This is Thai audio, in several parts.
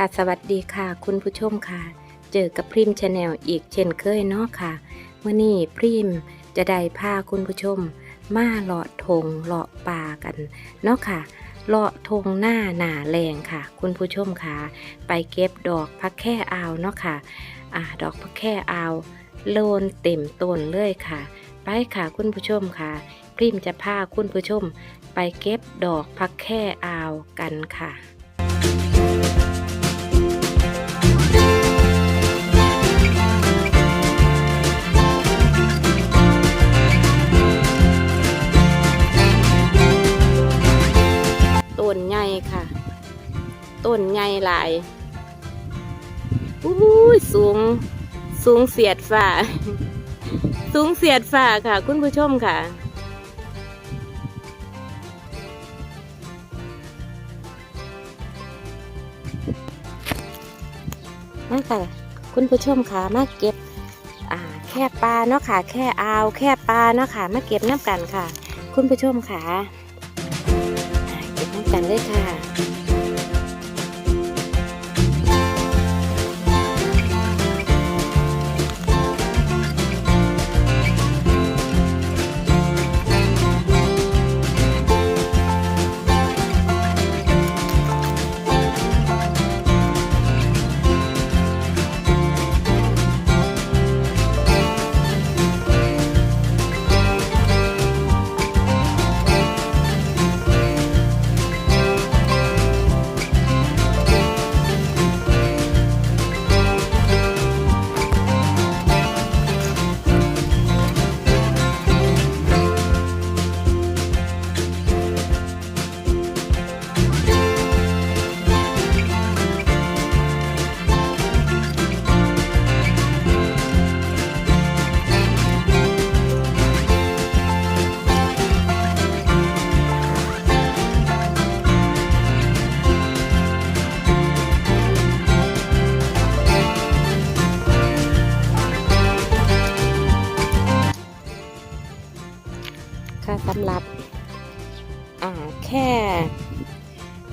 ค่ะสวัสดีค่ะ คุณผู้ชมค่ะ เจอกับพริมชาแนลอีกเช่นเคยเนาะค่ะเมื่อนี้พริมจะได้พาคุณผู้ชม มาเลาะทงเลาะป่ากันเนาะค่ะเลาะทงหน้าหนาแรงค่ะ คุณผู้ชมค่ะ ไปเก็บดอกพักแค่อาวเนาะค่ะอ่าดอกพักแค่อาวโลนเต็มต้นเลยค่ะ ไปค่ะคุณผู้ชมค่ะพริมจะพาคุณผู้ชม ไปเก็บดอกพักแค่อาวกันค่ะ ต้นใหญ่หลายอู้ยสูง สูงเสียดฝ่า สูงเสียดฝ่าค่ะ คุณผู้ชมค่ะนั่นค่ะ คุณผู้ชมค่ะมาเก็บอ่าแค่ปลาเนาะค่ะ แค่อาวแค่ปลาเนาะค่ะ มาเก็บน้ำกันค่ะ คุณผู้ชมค่ะ เก็บน้ำกันเลยค่ะ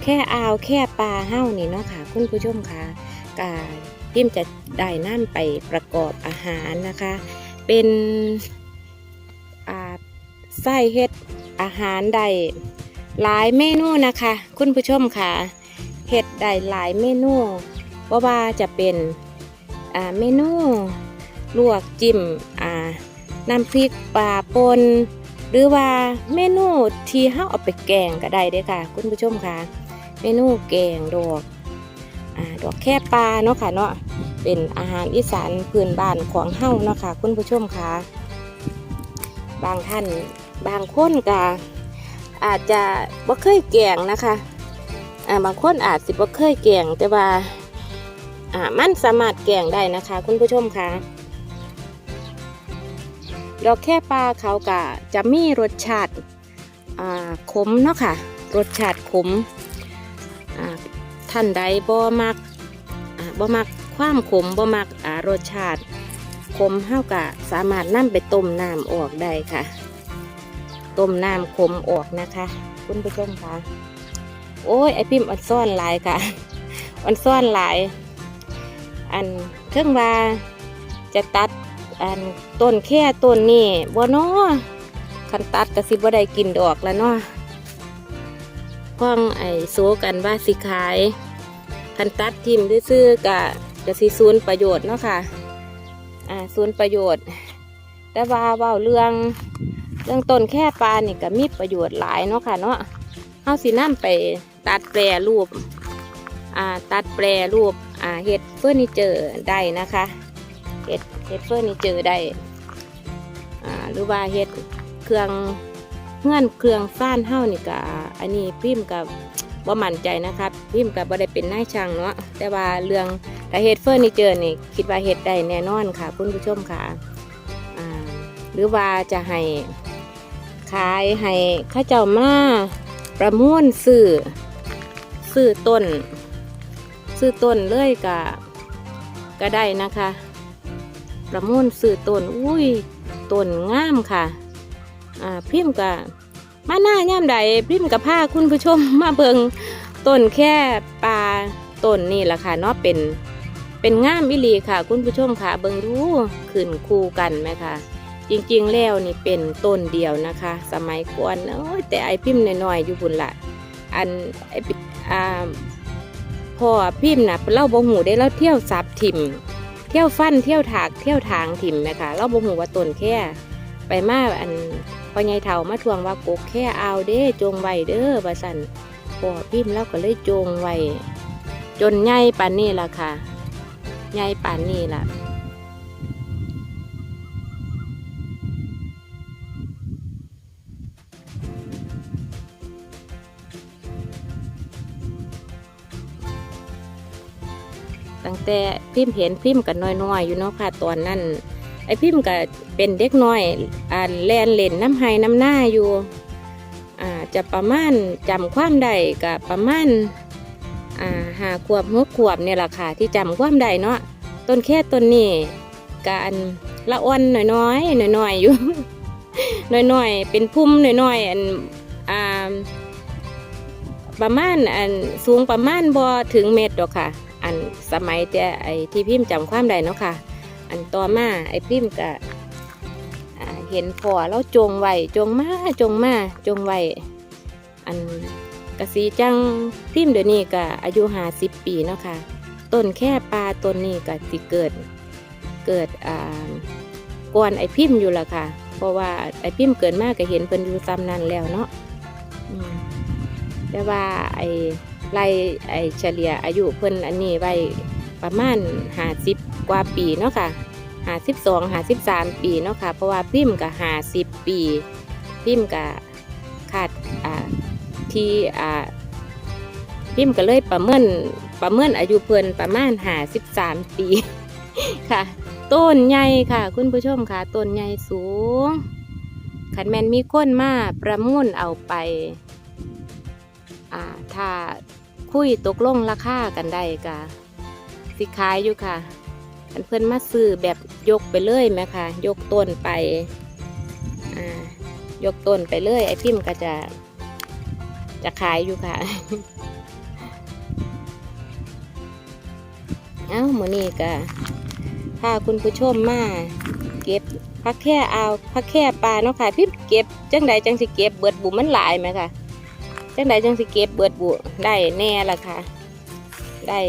แค่อาวแค่ปลาเห้านี่เนาะค่ะ คุณผู้ชมค่ะกาพิมจะได้นั่นไปประกอบอาหารนะคะ เป็นไส้เฮ็ดอาหารได้หลายเมนูนะคะ คุณผู้ชมค่ะเฮ็ดได้หลายเมนูว่าว่าจะเป็นเมนูลวกจิ้มน้ำพริกปลาปนหรือว่าเมนูที่เฮาเอาไปแกงก็ได้เด้ค่ะ คุณผู้ชมค่ะ เมนูแกงดอกอดอกแค่ปลาเนาะค่ะเนาะเป็นอาหารอีสานพื้นบ้านของเฮาเนาะค่ะคุณผู้ชมค่ะ บางท่านบางคนก็อาจจะบ่เคยแกงนะคะอ่าบางคนอาจสิบ่เคยแกงแต่ว่าอ่ามันสามารถแกงได้นะคะ คุณผู้ชมค่ะดอกแค่ปลาเขากะจะมีรสชาติอ่าขมเนาะค่ะรสชาติขม ท่านใดบ่มักบ่มักความขมบ่มักรสชาติขมเฮากะสามารถนำไปต้มน้ำออกได้ค่ะต้มน้ำขมออกนะคะ คุณผู้ชมค่ะโอ้ยไอพิมพ์อันซ่อนหลายค่ะอันซ่อนหลาย อันเครื่องว่าจะตัดอันต้นแค่ต้นนี่บ่เนาะคันตัดก็สิบ่าได้กินดอกแล้วเนาะพ้องไอโซกันว่าสิขาย คันตัดทิมซื่อๆกะกะสิสูญประโยชน์เนาะค่ะอ่าสูญประโยชน์ แต่ว่าเว้าเรื่องเรื่องต้นแค่ปลานี่ก็มีประโยชน์หลายเนาะค่ะเนาะเฮาสินำไปตัดแปรรูปอ่าตัดแปรรูปอ่าเฮ็ดเฟอร์นิเจอร์ได้นะคะเฮ็ดเฮ็ดเฟอร์นิเจอร์ได้อ่าหรือว่าเฮ็ดเครื่องเงื่อนเครื่องฟ้านเฮ้านี่ก็อันนี้พิมพ์กับ ว่ามั่นใจนะครับพิมพ์กับบ่ได้เป็นนายช่างเนาะแต่ว่าเรื่องถ้าเฮ็ดเฟอร์นิเจอร์นี่คิดว่าเฮ็ดได้แน่นอนค่ะคุณผู้ชมค่ะหรือว่าจะให้ขายให้ข้าเจ้ามาประมูลซื้อซื้อต้นซื้อต้นเลยก็ก็ได้นะคะ ประมูลซื้อต้นอุ้ยต้นงามค่ะ อ่าพิมพ์กับ มาหน้าย่ามใดพิมกับผ้าคุณผู้ชมมาเบิงต้นแค่ปลาต้นนี่แหละค่ะเนาะเป็นเป็นง่ามอิลีค่ะ คุณผู้ชมค่ะ เบิงดูขึ้นคู่กันไหมคะจริงๆแล้วนี่เป็นต้นเดียวนะคะ สมัยก่อนโอ้ยแต่ไอพิมพ์น้อยๆอยู่บุญละอันไออ่าพ่อพิมพ์นะเล่าบ่หูได้เล่าเที่ยวสับถิ่ม เที่ยวฟันเที่ยวถากเที่ยวทางถิ่มไหมคะเล่าบ่หูว่าต้นแค่ ไปมาอันพ่อใหญ่เฒ่ามาทวงว่ากกแค่เอาเด้จงไว้เด้อว่าสั่นพอพิมพ์แล้วก็เลยจงไว้จนใหญ่ปานนี้ล่ะค่ะใหญ่ปานนี้ล่ะตั้งแต่พิมพ์เห็นพิมพ์กันน้อยๆอยู่เนาะค่ะตอนนั้น ไอพิมพ์ก็เป็นเด็กน้อยอ่าแลนเล่นน้ำไห้น้ำหน้าอยู่อ่าจะประมาณจำความใดกับประมาณอ่าหาขวบหกขวบเนี่ยแหละค่ะที่จำความใดเนาะต้นแค่ต้นนี้การละอ่อนน้อยๆน้อยๆอยู่น้อยๆเป็นพุ่มน้อยๆอันอ่าประมาณอันสูงประมาณบ่ถึงเมตรดอกค่ะ อันสมัยแต่ไอที่พิมพ์จำความใดเนาะค่ะ อันต่อมาไอ้พิมก็เห็นพอแล้วจงไว้จงมาจงมาจงไว้อันกะสีจังพิมเดี๋ยวนี้ก็อายุหาสิบปีเนาะค่ะต้นแค่ปลาต้นนี้ก็สิเกิดเกิดอ่าก่อนไอ้พิมพ์อยู่ละค่ะ เพราะว่าไอ้พิมพ์เกิดมากก็เห็นเพิ่นอยู่ซ้ำนั้นแล้วเนาะแต่ว่าไอ้ไล่ไอ้เฉลี่ยอายุเพิ่นอันนี้ไว้ ประมาณหาสิบกว่าปีเนาะค่ะหาสิบสองหาสิบสามปีเนาะค่ะ เพราะว่าพิมพ์กับหาสิบปี พิมพ์กับขาดอ่าที่อ่าพิมพ์ก็เลยประเมินประเมินอายุเพิ่นประมาณหาสิบสามปีค่ะ ต้นใหญ่ค่ะ คุณผู้ชมค่ะต้นใหญ่สูงขันแมนมีคนมาประมูลเอาไปอ่าถ้าคุยตกลงราคากันได้กะ สิขายอยู่ค่ะอันเพื่อนมาซื้อแบบยกไปเลยไหมคะยกต้นไปยกต้นไปเลยไอพิมก็จะ จะขายอยู่ค่ะเอ้ามือนี้ก็พาคุณผู้ชมมาเก็บพักแค่เอาพักแค่ปลาเนาะค่ะพิมเก็บจังใดจังสิเก็บเบิดบุมันหลายไหมคะจังใดจังสิเก็บเบิดบุได้แน่ละค่ะ ได้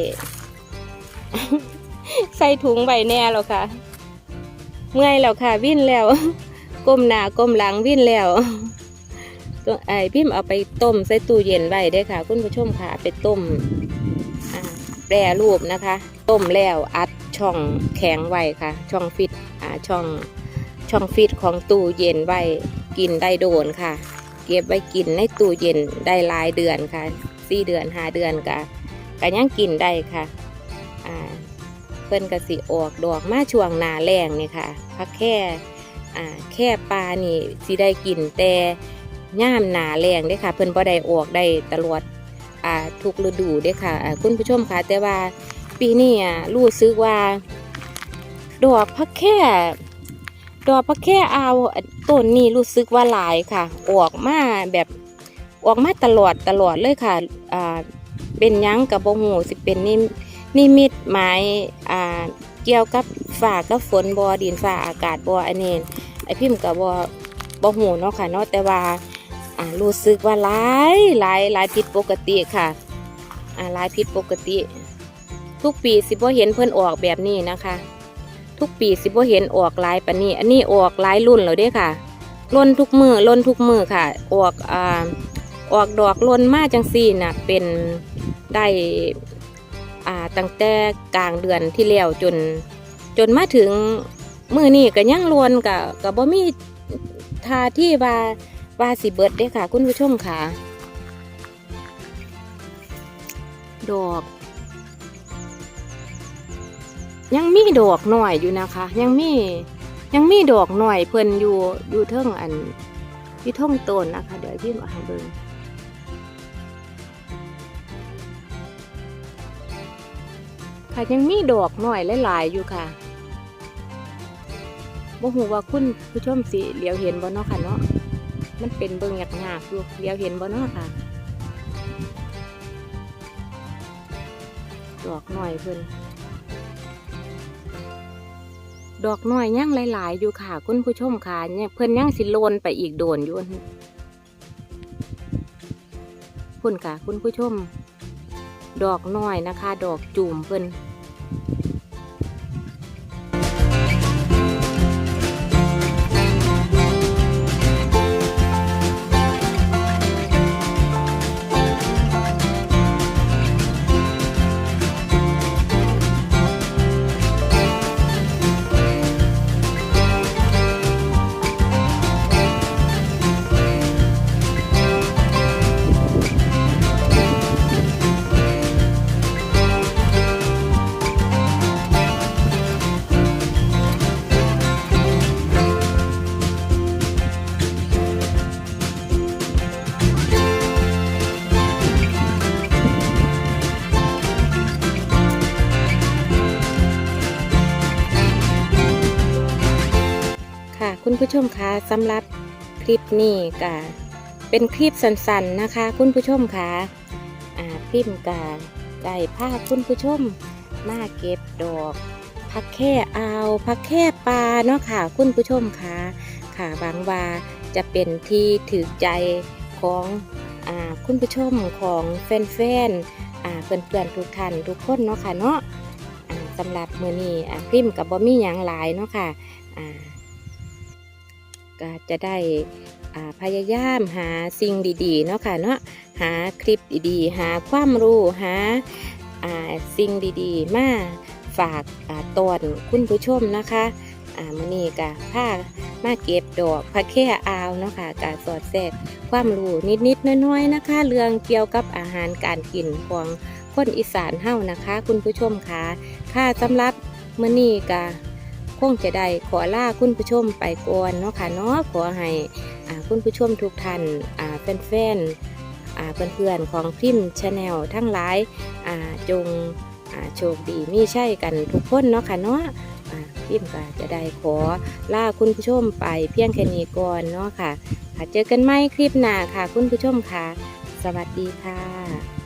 ใส่ถุงใบแน่แล้วค่ะ เมื่อยแล้วค่ะ วิ่นแล้ว ก้มหน้าก้มหลังวิ่นแล้วตัวไอพิมพ์เอาไปต้มใส่ตู้เย็นไว้ได้ค่ะ คุณผู้ชมค่ะไปต้มแปรรูปนะคะ ต้มแล้วอัดช่องแข็งไว้ค่ะ ช่องฟิตช่องช่องฟิตของตู้เย็นไว้กินได้โดนค่ะ เก็บไว้กินในตู้เย็นได้หลายเดือนค่ะสี่เดือนห้าเดือนกะก็ยังกินได้ค่ะ อ่าเพิ่นกะสิออกดอกมาช่วงหนาแรงนี่ค่ะพักแค่อ่าแค่ปลานี่สิได้กินแต่ย่ามหนาแรงเด้ค่ะ เพิ่นบ่ได้ออกได้ตลอดอ่าทุกฤดูเด้ค่ะอ่าคุณผู้ชมค่ะแต่ว่าปีนี้อะรู้สึกว่า ดอกพักแค่ดอกพักแค่เอาต้นนี้รู้สึกว่าหลายค่ะ ออกมาแบบออกมาตลอดตลอดเลยค่ะอ่าเป็นยังกับบงหูสิเป็นนิม นิมิตหมายอ่าเกี่ยวกับฝ่ากับฝนบอดินฝ่าอากาศบออันนี้ไอพิมพ์กับบอบอหูเนาะค่ะเนาะแต่ว่าอ่ารู้สึกว่าหลายหลายหลายผิดปกติค่ะอ่าหลายผิดปกติ ทุกปีสิบ่เห็นเพิ่นออกแบบนี้นะคะ ทุกปีสิบ่เห็นออกหลายปานนี้ อันนี้ออกหลายรุ่นแล้วเด้ค่ะล้นทุกมือล้นทุกมือค่ะ ออกอ่าออกดอกล้นมาจังซี่น่ะเป็นได้ ตั้งแต่กลางเดือนที่แล้วจน จนมาถึงมือนี้ก็ยังลวนกับกับบ่มีทาที่ว่าว่าสิเบิดเด้ค่ะ คุณผู้ชมค่ะ ดอก ยังมีดอกหน่อยอยู่นะคะ ยังมียังมีดอกหน่อยเพิ่นอยู่อยู่เทิงอันที่ท่องต้นนะคะ เดี๋ยวพี่มาให้เบิ่ง ค่ะยังมีดอกหน่อยหลายๆอยู่ค่ะบ่ฮู้ว่าคุณผู้ชมสิเหลียวเห็นบ่เนาะค่ะเนาะมันเป็นเบิ่งยากๆอยู่เหลียวเห็นบ่เนาะค่ะ ดอกหน่อยเพิ่นดอกน้อยยังหลาย ๆ อยู่ค่ะ คุณผู้ชมค่ะเนี่ยเพิ่นยังสิโลนไปอีกโดนอยู่พุ่นค่ะ คุณผู้ชม ดอกน้อยนะคะ ดอกจุ่มเพิ่น ผู้ชมคะสำหรับคลิปนี้ก็เป็นคลิปสั้นๆนะคะ คุณผู้ชมคะอาพิมพ์กาไก่ผ้าคุณผู้ชม มาเก็บดอกพักแค่อาพักแค่ปลาเนาะค่ะ คุณผู้ชมคะค่ะหวังว่าจะเป็นที่ถือใจของอคุณผู้ชมของแฟนๆเพื่อนๆทุกท่านทุกคนเนาะค่ะเนาะสำหรับมือนี้พิมพ์กับบอมี่ยังหลายเนาะค่ะอ่า ก็จะได้พยายามหาสิ่งดีๆเนาะค่ะเนาะหาคลิปดีๆ หาความรู้หาสิ่งดีๆ มาฝากตอนคุณผู้ชมนะคะมื่อนี้กะผ้ามาเก็บดอกพระแค่อาวเนาะค่ะกะสอดแทรกความรู้นิดๆน้อยๆนะคะ เรื่องเกี่ยวกับอาหารการกินของคนอีสานเฮ้านะคะ คุณผู้ชมค่ะค่ะสำหรับมื่อนี้กะ คงจะได้ขอลาคุณผู้ชมไปก่อนเนาะค่ะเนาะขอให้คุณผู้ชมทุกท่านอ่าแฟนๆเพื่อนๆของพิมพ์ชาแนลทั้งหลายจงโชคดีมีใช่กันทุกคนเนาะค่ะเนาะพิมพ์ก็จะได้ขอลาคุณผู้ชมไปเพียงแค่นี้ก่อนเนาะค่ะค่ะเจอกันไหมคลิปหน้าค่ะ คุณผู้ชมค่ะ สวัสดีค่ะ